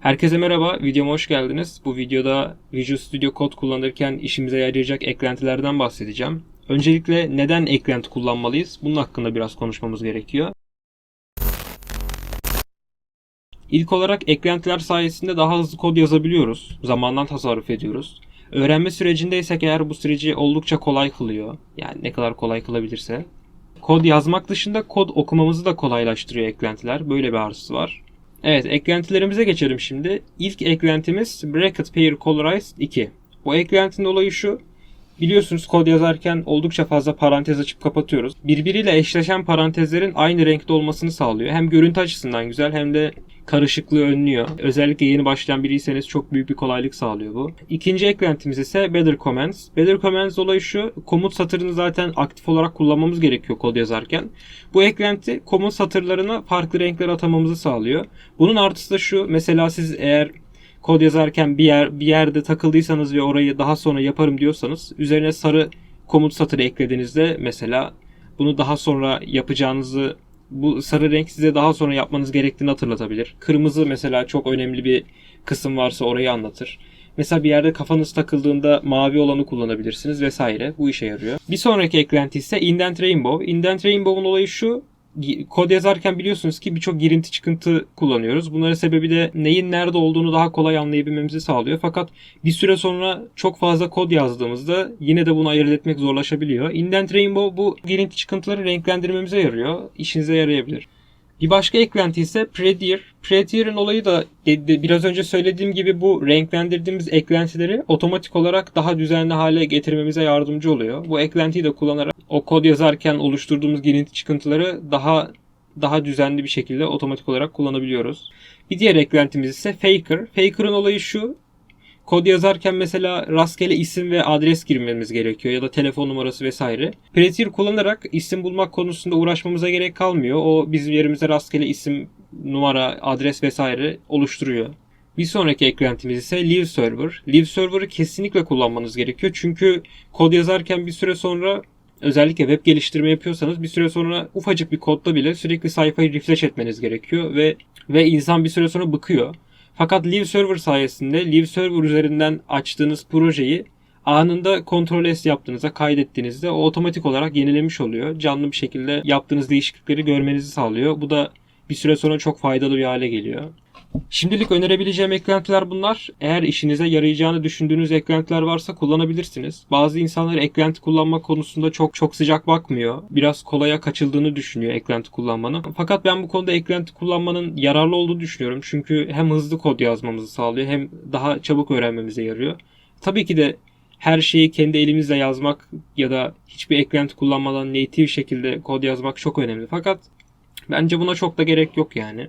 Herkese merhaba, videoma hoş geldiniz. Bu videoda Visual Studio Code kullanırken işimize yarayacak eklentilerden bahsedeceğim. Öncelikle neden eklenti kullanmalıyız? Bunun hakkında biraz konuşmamız gerekiyor. İlk olarak eklentiler sayesinde daha hızlı kod yazabiliyoruz. Zamandan tasarruf ediyoruz. Öğrenme sürecindeysek eğer bu süreci oldukça kolay kılıyor. Yani ne kadar kolay kılabilirse. Kod yazmak dışında kod okumamızı da kolaylaştırıyor eklentiler. Böyle bir artısı var. Evet, eklentilerimize geçelim şimdi. İlk eklentimiz Bracket Pair Colorized 2. Bu eklentinin olayı şu. Biliyorsunuz kod yazarken oldukça fazla parantez açıp kapatıyoruz. Birbiriyle eşleşen parantezlerin aynı renkte olmasını sağlıyor. Hem görüntü açısından güzel hem de karışıklığı önlüyor. Özellikle yeni başlayan biriyseniz çok büyük bir kolaylık sağlıyor bu. İkinci eklentimiz ise Better Commands. Better Commands olayı şu. Komut satırını zaten aktif olarak kullanmamız gerekiyor kod yazarken. Bu eklenti komut satırlarına farklı renkler atamamızı sağlıyor. Bunun artısı da şu. Mesela siz eğer kod yazarken bir yer bir yerde takıldıysanız ve orayı daha sonra yaparım diyorsanız üzerine sarı komut satırı eklediğinizde mesela bunu daha sonra yapacağınızı bu sarı renk size daha sonra yapmanız gerektiğini hatırlatabilir. Kırmızı mesela çok önemli bir kısım varsa orayı anlatır. Mesela bir yerde kafanız takıldığında mavi olanı kullanabilirsiniz vesaire. Bu işe yarıyor. Bir sonraki eklenti ise Indent Rainbow. Indent Rainbow'un olayı şu kod yazarken biliyorsunuz ki birçok girinti çıkıntı kullanıyoruz. Bunların sebebi de neyin nerede olduğunu daha kolay anlayabilmemizi sağlıyor. Fakat bir süre sonra çok fazla kod yazdığımızda yine de bunu ayırt etmek zorlaşabiliyor. Indent Rainbow bu girinti çıkıntıları renklendirmemize yarıyor. İşinize yarayabilir. Bir başka eklenti ise Prettier. Prettier'in olayı da biraz önce söylediğim gibi bu renklendirdiğimiz eklentileri otomatik olarak daha düzenli hale getirmemize yardımcı oluyor. Bu eklentiyi de kullanarak o kod yazarken oluşturduğumuz girinti çıkıntıları daha daha düzenli bir şekilde otomatik olarak kullanabiliyoruz. Bir diğer eklentimiz ise Faker. Faker'ın olayı şu. Kod yazarken mesela rastgele isim ve adres girmemiz gerekiyor ya da telefon numarası vesaire. Prettier kullanarak isim bulmak konusunda uğraşmamıza gerek kalmıyor. O bizim yerimize rastgele isim, numara, adres vesaire oluşturuyor. Bir sonraki eklentimiz ise Live Server. Live Server'ı kesinlikle kullanmanız gerekiyor. Çünkü kod yazarken bir süre sonra özellikle web geliştirme yapıyorsanız bir süre sonra ufacık bir kodda bile sürekli sayfayı refresh etmeniz gerekiyor ve ve insan bir süre sonra bıkıyor. Fakat Live Server sayesinde Live Server üzerinden açtığınız projeyi anında Ctrl S yaptığınızda, kaydettiğinizde o otomatik olarak yenilemiş oluyor. Canlı bir şekilde yaptığınız değişiklikleri görmenizi sağlıyor. Bu da bir süre sonra çok faydalı bir hale geliyor. Şimdilik önerebileceğim eklentiler bunlar. Eğer işinize yarayacağını düşündüğünüz eklentiler varsa kullanabilirsiniz. Bazı insanlar eklenti kullanma konusunda çok çok sıcak bakmıyor. Biraz kolaya kaçıldığını düşünüyor eklenti kullanmanın. Fakat ben bu konuda eklenti kullanmanın yararlı olduğunu düşünüyorum. Çünkü hem hızlı kod yazmamızı sağlıyor hem daha çabuk öğrenmemize yarıyor. Tabii ki de her şeyi kendi elimizle yazmak ya da hiçbir eklenti kullanmadan native şekilde kod yazmak çok önemli. Fakat bence buna çok da gerek yok yani.